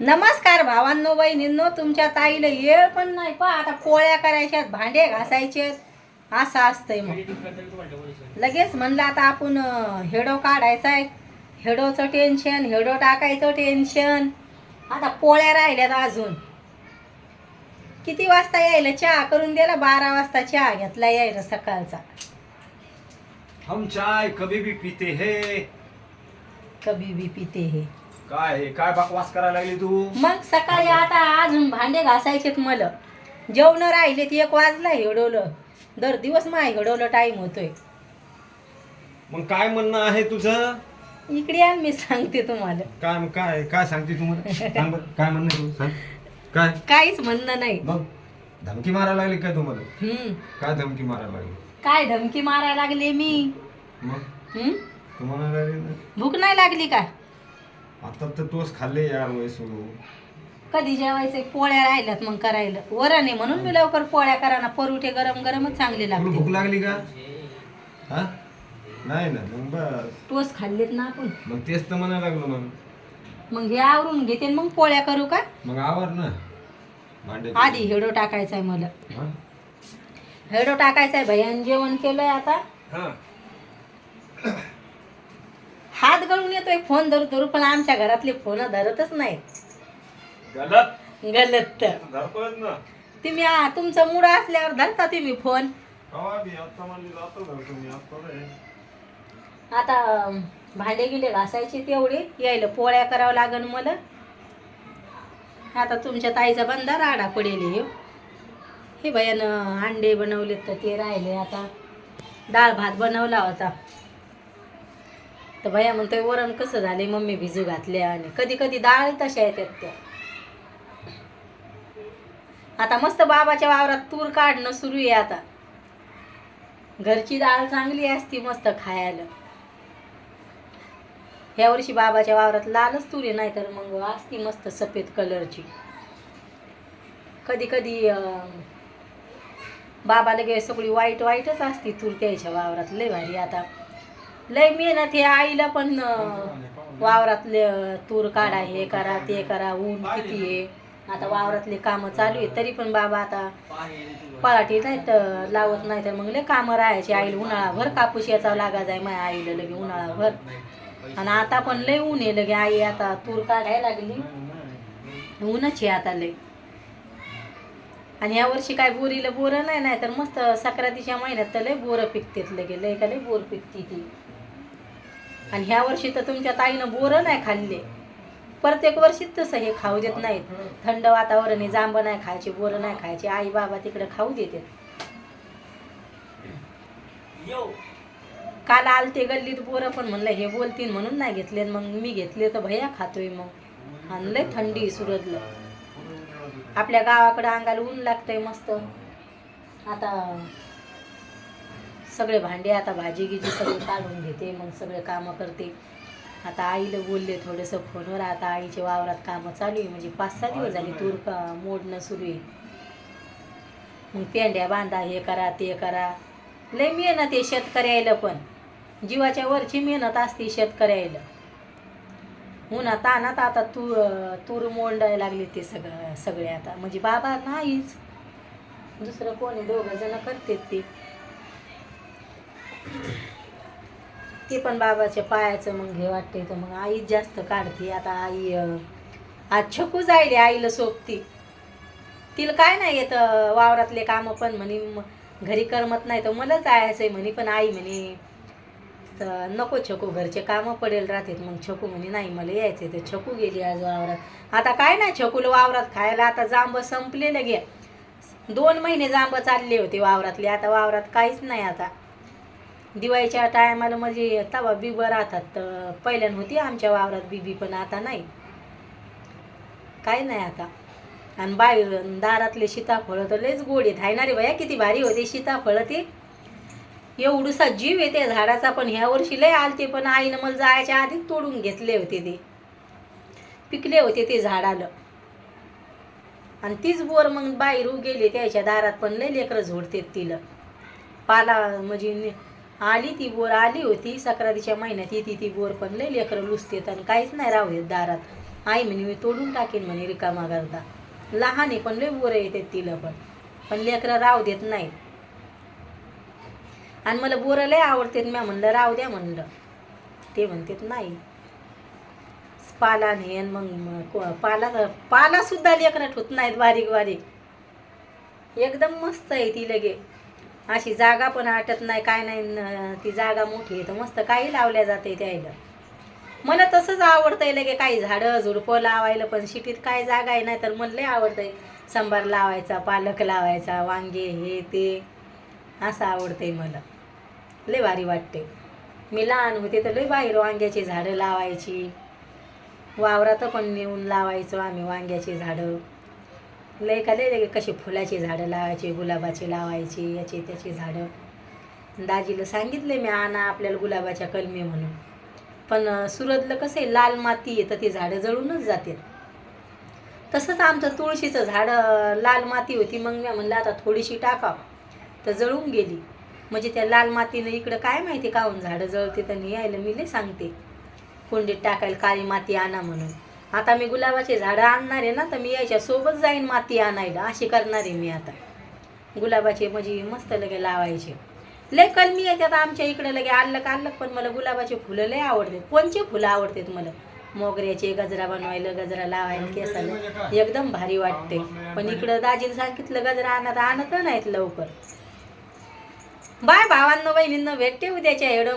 नमस्कार भावांनो बहिणींनो तुमच्या ताईला येळ पण नाही पा. आता पोळ्या करायच्यात भांडे घासायचे असं असतंय मग. लगेच म्हणलं आता आपण हेडो काढायचा आहे हेडोचं टेन्शन हेडो टाकायचं टेन्शन आता पोळ्या राहिल्यात अजून. किती वाजता यायला चहा करून दिला? बारा वाजता चहा घेतला यायला सकाळचा. हम चाय कभी भी पीते है. कभी बी पिते हे. काय हे? काय बकवास करायला लागली तू? मग सकाळी आता अजून भांडे घासायचेत मला. जेवण राहिलेत एक वाजला हेडवलं. दर दिवस माय हेडवलं टाईम होतोय. मग काय म्हणणं आहे तुझं? इकडे या मी सांगते तुम्हाला. काय काय काय सांगते तू मला? सांग बरं, काय म्हणणं आहे तू? सांग. काय? काहीच म्हणणं नाही. मग धमकी मारायला लागली काय तुम्हाला? हम्म. काय धमकी मारायला लागली? काय धमकी मारायला लागले मी? मग? हम्म? तुम्हाला लागली ना? भूक नाही लागली का? आता तर तोच खाल्ले यार वयसू कधी जेवायचे पोळ्या राहिल्यात मग करायला. वरण आहे म्हणून मी लवकर पोळ्या करा ना परोठे गरम गरमच चांगले तुला भूक लागते लागली का? हा? नाही ना मग बस. टोस खाल्लेत ना आपण. मग तेच तर म्हणायला लागलो मग. मग हे आवरून घेते आणि मग पोळ्या करू का? मग आवर ना. भांडे आधी हेडो टाकायचा आहे मला. हा? हेडो टाकायचा आहे भैयान जेवण केलंय आता? हा. हात गळून येतोय फोन धरू धरू पण आमच्या घरातले फोन धरतच नाहीत. गलत? गलत तर. धरतोयच ना. तुम्ही आ, तुमचा मूड असल्यावर धरता तुम्ही फोन. कवा बी आता म्हणली जातो धरतो मी आता रे आता अं, भांडे गिले घासायचे तेवढे यायला पोळ्या करावं लागन मला. आता तुमच्या ताईचा बंदा राडा पडेल हे. हे भयानं अंडे बनवलेत तर ते राहिले आता. डाळ भात बनवला होता. तर भया म्हणतोय वरण कसं झाले मम्मी भिजू घातले आणि कधी कधी डाळ तशा येतात त्या. आता मस्त बाबाच्या वावरात तूर काढणं सुरू आहे आता. घरची डाळ चांगली असती मस्त खायला. ह्या वर्षी बाबाच्या वावरात लालच तुरी नाही तर मग असती मस्त सफेद कलरची. कधी कधी बाबा बाबाला गे सगळी वाईट वाईटच असती तूर त्याच्या वावरात. लय भारी आता. लय मेहनत हे आईला पण वावरातले तूर काढा हे करा ते करा ऊन किती आहे आता वावरातले कामं चालू आहे तरी पण बाबा आता पराठी नाही तर लावत नाही तर मग लय कामं राहायची आईला उन्हाळाभर कापूस याचा लागा जाय माझ्या आईला लगे उन्हाळाभर. आणि आता पण लय ऊन आहे लगे आई आता तूर काढायला लागली. ऊनच आहे आता लय. आणि या वर्षी काय बोरीला बोरं नाही नाही तर मस्त सक्रातीच्या महिन्यात तर लय बोरं पिकतेत लगे लय का लय बोर पिकते ती. आणि ह्या वर्षी तर तुमच्या ताईनं बोरं नाही खाल्ले. प्रत्येक वर्षीच तसं हे खाऊ देत नाहीत. थंड वातावरण आहे जांब नाही खायचे बोरं नाही खायचे आई बाबा तिकडे खाऊ देते काल आलते गल्लीत बोरं पण म्हणलं हे बोलतील म्हणून नाही घेतले मग मी घेतले तर भैया खातोय मग. आणि लय थंडी सुरतलं आपल्या गावाकडं अंगाला ऊन लागतंय मस्त. आता सगळे भांडे आता भाजी गिजी सगळे काढून घेते मग सगळे कामं करते. आता आईला बोलले थोडंसं फोनवर आता आईच्या वावरात कामं चालू आहे म्हणजे पाच सहा दिवस झाले तूर का मोडणं सुरू आहे. मग पेंड्या बांधा हे करा ते करा. लय मेहनत आहे शेतकऱ्याला पण. जीवाच्या वरची मेहनत असते शेतकऱ्याला. उन्हा तानात आता तूर तूर मोडायला लागले ते सगळं सगळे आता. म्हणजे बाबा नाहीच. दुसरं कोणी दोघं जण करतेत ते. ते पण बाबाच्या पायाचं मग हे वाटते तर मग आई जास्त काढते. आता आई आज छकू जायले आईला सोबती. तिला काय नाही येत वावरातले कामं पण म्हणे घरी करमत नाही तर मला जायचंय म्हणे पण आई म्हणे तर नको छकू घरचे कामं पडेल राहतात मग छकू म्हणे नाही मला यायचंय तर छकू गेली आज वावरात. आता काय नाही छकूला वावरात खायला आता जांब संपलेलं घे. दोन महिने जांब चालले होते वावरातले आता वावरात काहीच नाही आता. दिवाळीच्या टायमाला म्हणजे तवा बिबं राहतात तर पहिल्यान होती आमच्या वावरात बिबी पण आता नाही. काय नाही आता. आणि बाहेर दारातले सीताफळं तर लयच गोड आहेत. हाय ना रे भया किती भारी होते सीताफळं ते. एवढूसा जीव आहे त्या झाडाचा पण ह्या वर्षी लय आलते पण आईनं मला जायच्या आधी तोडून घेतले होते ते. पिकले होते ते झाडाला. आणि तीच बोर मग बाहेर गेले त्याच्या दारात पण लय लेकरं झोडतेत तिला. पाला म्हणजे आली ती बोर आली होती. सक्रातीच्या महिन्यात येते ती बोर पण लय लेकरं लुसतेत आणि काहीच नाही राहू देत दारात. आई म्हणे मी तोडून टाकेन म्हणे रिकामा करता लहान आहे पण लय बोरं येतात तिला पण. पण लेकरं राव देत नाही आणि मला बोरं लय आवडतात म्या म्हणलं राव द्या म्हणलं. ते म्हणतात नाही. पाला नाही आणि मग पाला पाला सुद्धा लेकरं ठेवत नाहीत बारीक बारीक. एकदम मस्त आहे ती लगे. अशी जागा पण आटत नाही काय नाही न- ती जागा मोठी आहे. तर मस्त काही लावल्या जाते त्याला मला तसंच आवडतंय लगे काही झाडं झुडपं लावायला पण शिटीत काय जागा आहे नाही तर मला लय आवडतंय. सांबार लावायचा पालक लावायचा वांगे हे ते. असं आवडतंय मला. लय भारी वाटते मी लहान होते तर लय बाहेर वांग्याची झाडं लावायची. वावरात पण नेऊन लावायचो आम्ही वांग्याची झाडं. लय का लय कसे कशी फुलाची झाडं लावायची गुलाबाची लावायची याची त्याची झाडं. दाजीला सांगितले मी आणा आपल्याला गुलाबाच्या कलमी म्हणून. पण सुरतलं कसं आहे लाल माती आहे तर ती झाडं जळूनच जाते तसंच आमचं तुळशीचं झाडं लाल माती होती मग मी म्हणलं आता थोडीशी टाकाव. तर जळून गेली. म्हणजे त्या लाल मातीनं इकडं काय माहिती काहून झाडं जळते तर यायला मी लय सांगते. कुंडीत टाकायला काळी माती आणा म्हणून. आता मी गुलाबाचे झाडं आणणार आहे ना तर मी यायच्या सोबत जाईन माती आणायला. अशी करणार आहे मी आता. गुलाबाचे म्हणजे मस्त लगे लावायचे. लय कलमी येतात आमच्या इकडे लगे आल्लक आल्लक पण मला गुलाबाचे फुलं लय आवडतात. कोणचे फुलं आवडतात मला? मोगऱ्याचे गजरा बनवायला गजरा लावायला केसाला. एकदम भारी वाटते. पण इकडं दाजीला सांगितलं गजरा आणत आणत नाहीत लवकर. बाय भावांना बहिणींना भेटते उद्याच्या एवढं